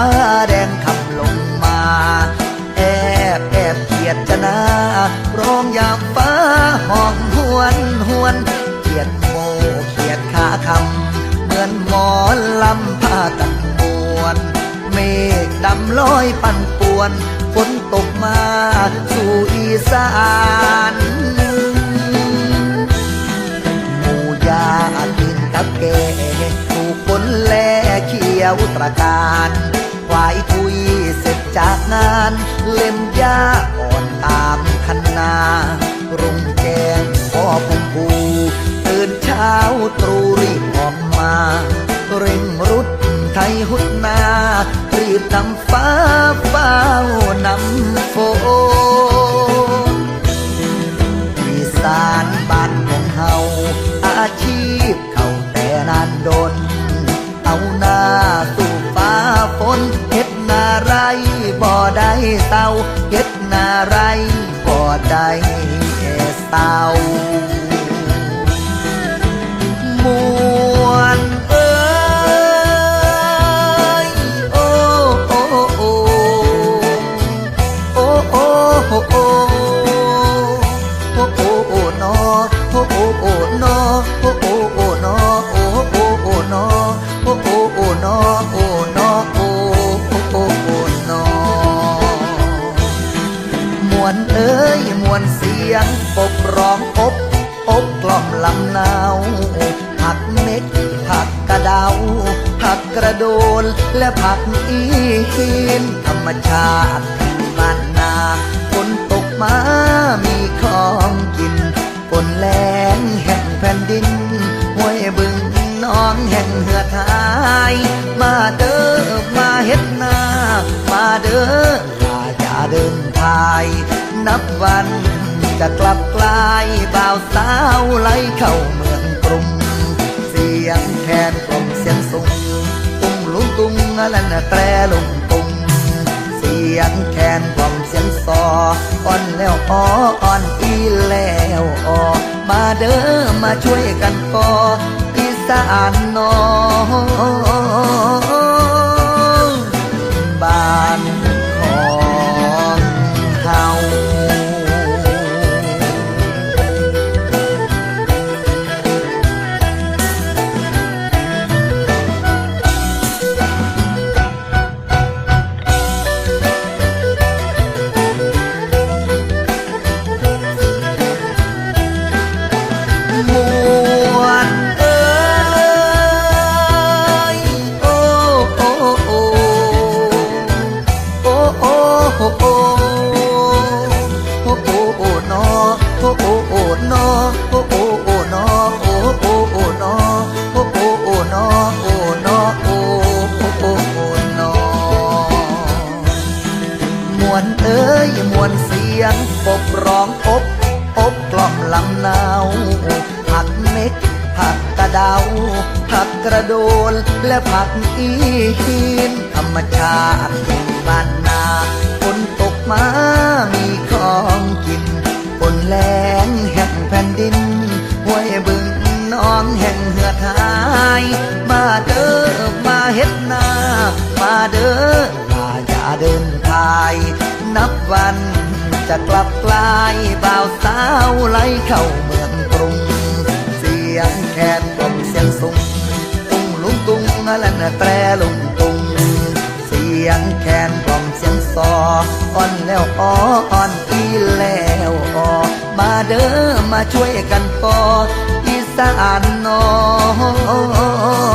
ชาแดงคำลงมา แอบแอบเขียดจะนาร้องยามฟ้าห้องหวนหวนเขียดโมเขียดขาคำเหมือนหมอนลำผ้ากันมวนเมฆดำลอยปั่นป่วนฝนตกมาสู่อีสานหมูยากินกับแกถูกฝนแลเขียวตระการายทุยเสร็จจากงาน เล่มยาอ่อนตามคันนา รุงแจงพ่อพุ่มพูตื่นเช้าตรูรีบออกมา เร่งรุดไทยหุดนา รีบนำฟ้าเฝ้านำฝน เศร้าเฮ็ดนาไรบ่ได้เศร้ามวนเอ้ยโอ้โอ้โอ้โอ้โอ้โอ้โอ้โอ้โอ้โอ้นอโอ้โอ้โอ้นอโอ้โอ้โอ้นอโอ้โอ้โอ้นอโอ้โอ้โอ้นอโอ้ ยมวนเสียงปกร้องอบอบกล่อมลำนาวผักเม็ดผักกระเดาผักกระโดนและผักอีหินธรรมชาติบ้านนาฝนตกมามีของกินฝนแรงแห่งแผ่นดินห้วยบึงน้องแห่งเหือดหาย มาเด้อมาเฮ็ดนา ทาย นับวันจะกลับกลายบ่าวสาวไหลเข้าเมืองกรุงเสียงแคนกลอมเสียงสูงตุ้งลุงตุ้งและนะแตรลุงตุ้งเสียงแคนกลอมเสียงซออ่อนแล้วอ้ออ่อนอีแล้วอ้อมาเด้อมาช่วยกันก่ออีสานน้อง โอ้โอ้โอ้นอโอ้โอ้โอ้นอโอ้โอ้โอ้นอโอ้โอ้โอ้นอโอนอโอโอโอโอนอมวนเอ้ยมวนเสียงปบร้องอบอบกล่อมลำนาวผักเม็ดผักกระเดาผักกระโดนและผักอีหินธรรมชาติบ้านนาฝนตกมา นแรงแห่งแผ่นดินห้วยบึงน้องแห่งเหือดหาย มาเด้อมาเฮ็ดนา มาเด้อลาอย่าเดินทาย นับวันจะกลับกลายบ่าวสาวไหลเข้าเมืองกรุง เสียงแคนกล่อมเสียงสูงตุงลุงตุงและนะแตรลุงตุง เสียงแคนกล่อมเสียงซออ่อนแล้วอ้ออ่อนอี มาช่วยกันปออีสานนอง